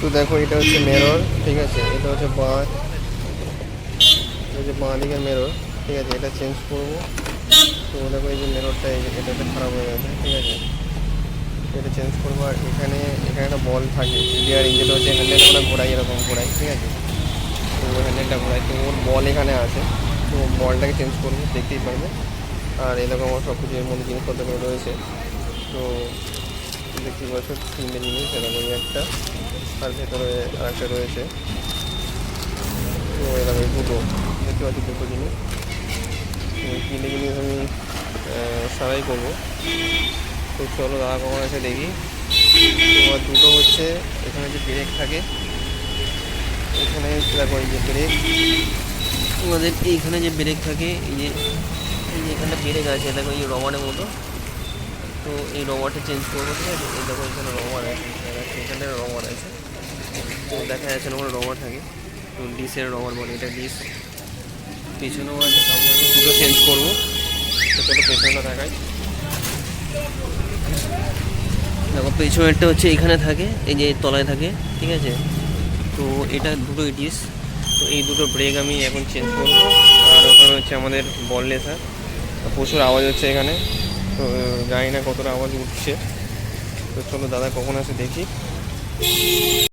তো দেখো, এটা হচ্ছে মেরর ঠিক আছে? এটা হচ্ছে বাঁ হচ্ছে বাঁ দিকের মেরর ঠিক আছে? এটা চেঞ্জ করব। তো দেখো, এই যে মেররটা এই যে এটা একটা খারাপ হয়ে গেছে, ঠিক আছে? এটা চেঞ্জ করব, আর এখানে এখানে একটা বল থাকে স্টিয়ারিং যেটা হচ্ছে হ্যান্ডেল ঘোরাই এরকম ঘোরাই ঠিক আছে? তো হ্যান্ডেলটা ঘোরাই তো ওর বল এখানে আছে, তো বলটাকে চেঞ্জ করব, দেখতেই পারবে। আর এরকম আমার সব কিছু এর মধ্যে জিনিসপত্রগুলো রয়েছে, তো দেখতেই পাচ্ছ, তিনটে জিনিস এরকম এই একটা, আর ভেতরে আরেকটা রয়েছে। তো এরকম দুটো, দেখতে পাচ্ছি দুটো জিনিস। এই তিনটে জিনিস আমি সারাই করব। তো চলো, দাদা কখন আছে দেখি। তোমার দুটো হচ্ছে, এখানে যে ব্রেক থাকে, এখানে দেখো এই যে ব্রেক তোমাদের এইখানে যে ব্রেক থাকে, এই যে এই যে এখানে ব্রেক আছে দেখো এই রবারের মতো। তো এই রবারটা চেঞ্জ করব, ঠিক আছে? এই দেখো এখানে রবার আছে, এখানে রবার আছে। তো দেখা যাচ্ছে ওখানে রবার থাকে। তো ডিসের রবার বলে, এটা ডিস পেছনেও আছে দুটো চেঞ্জ করব। তো চলো পেছনটা দেখাই। দেখো, পেছনেরটা হচ্ছে এখানে থাকে, এই যে তলায় থাকে, ঠিক আছে? তো এটা দুটো ডিস তো এই দুটো ব্রেক আমি এখন চেঞ্জ করব। আর ওখানে হচ্ছে আমাদের বললেসার প্রচুর আওয়াজ হচ্ছে এখানে। তো জানি না কতটা আওয়াজ উঠছে। তো চলো দাদা কখন আসে দেখি।